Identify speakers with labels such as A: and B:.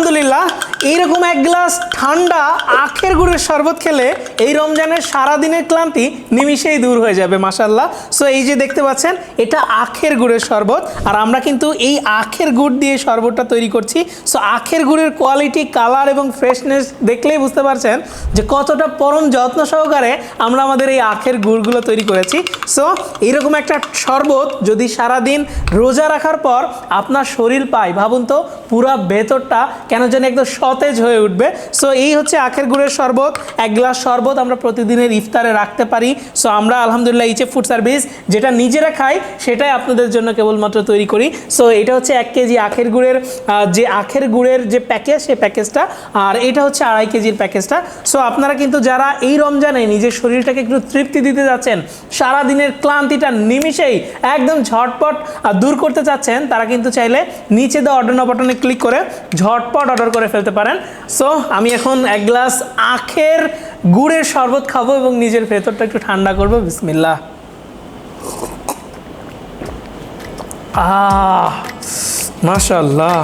A: আলহামদুলিল্লাহ। এইরকম এক গ্লাস ঠান্ডা আখের গুড়ের শরবত খেলে এই রমজানের সারাদিনের ক্লান্তি নিমিষেই দূর হয়ে যাবে মাসাল্লাহ সো এই যে দেখতে পাচ্ছেন, এটা আখের গুড়ের শরবত। আর আমরা কিন্তু এই আখের গুড় দিয়ে শরবতটা তৈরি করছি। সো আখের গুড়ের কোয়ালিটি কালার এবং ফ্রেশনেস দেখলেই বুঝতে পারছেন যে কতটা পরম যত্ন সহকারে আমরা আমাদের এই আখের গুড়গুলো তৈরি করেছি। সো এইরকম একটা শরবত যদি সারাদিন রোজা রাখার পর আপনার শরীর পায়, ভাবুন তো, পুরা ভেতরটা কেন যেন একদম সতেজ হয়ে উঠবে। সো এই হচ্ছে আখের গুড়ের শরবত। এক গ্লাস শরবত আমরা প্রতিদিনের ইফতারে রাখতে পারি। সো আমরা আলহামদুলিল্লাহ ইচে ফুড সার্ভিস যেটা নিজেরা খাই সেটাই আপনাদের জন্য কেবলমাত্র তৈরি করি। সো এটা হচ্ছে এক কেজি আখের গুড়ের যে আখের গুড়ের যে প্যাকেজ সেই প্যাকেজটা আর এটা হচ্ছে আড়াই কেজির প্যাকেজটা সো আপনারা কিন্তু যারা এই রমজানে নিজের শরীরটাকে একটু তৃপ্তি দিতে যাচ্ছেন সারা দিনের ক্লান্তিটা নিমিষেই একদম ঝটপট দূর করতে চাচ্ছেন, তারা কিন্তু চাইলে নিচে দেওয়া অর্ডার বাটনে ক্লিক করে, ঝটপট অর্ডার করে ফেলতে পারেন। সো আমি এখন এক গ্লাস আখের গুড়ের শরবত খাব এবং নিজের ভেতরটা একটু ঠান্ডা করব। বিসমিল্লা আহ মাশাল্লাহ